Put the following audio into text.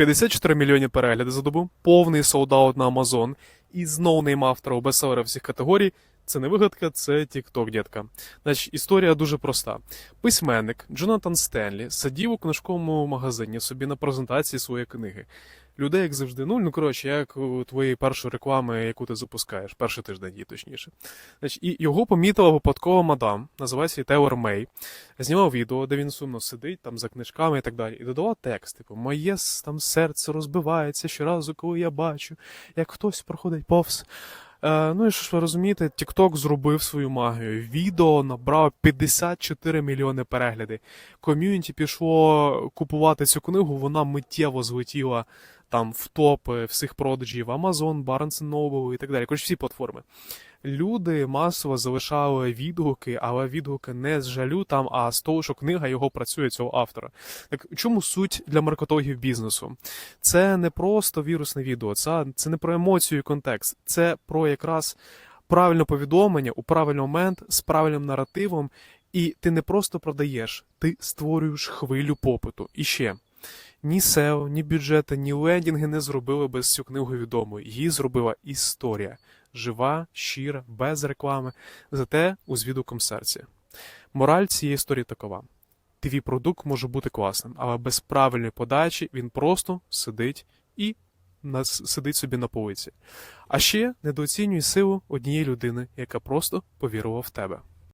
54 мільйони переглядів за добу, повний солдаут на Amazon і з ноунейм автора у бестселера всіх категорій. Це не вигадка, це TikTok, дітка. Значить, історія дуже проста. Письменник Джонатан Стенлі сидів у книжковому магазині собі на презентації своєї книги. Людей, як завжди, нуль, ну коротше, як у твоєї першої реклами, яку ти запускаєш, перший тиждень її точніше. Значить, і його помітила випадкова мадам, називається Тейлор Мей. Знімав відео, де він сумно сидить там за книжками і так далі. І додавав текст, типу, моє там серце розбивається щоразу, коли я бачу, як хтось проходить повз. Е, ну і що ж ви розумієте, TikTok зробив свою магію. Відео набрав 54 мільйони переглядів. Ком'юніті пішло купувати цю книгу, вона миттєво злетіла там в топи всіх продажів Amazon, Barnes Noble і так далі. Коротше, всі платформи. Люди масово залишали відгуки, але відгуки не з жалю там, а з того, що книга його працює цього автора. Так чому суть для маркетологів бізнесу? Це не просто вірусне відео, це, це не про емоцію і контекст, це про якраз правильне повідомлення у правильний момент з правильним наративом, і ти не просто продаєш, ти створюєш хвилю попиту. І ще. Ні SEO, ні бюджети, ні лендінги не зробили без цю книгу відомою. Її зробила історія. Жива, щира, без реклами, зате у звідуком серці. Мораль цієї історії такова: твій продукт може бути класним, але без правильної подачі він просто сидить і сидить собі на полиці. А ще недооцінюй силу однієї людини, яка просто повірила в тебе.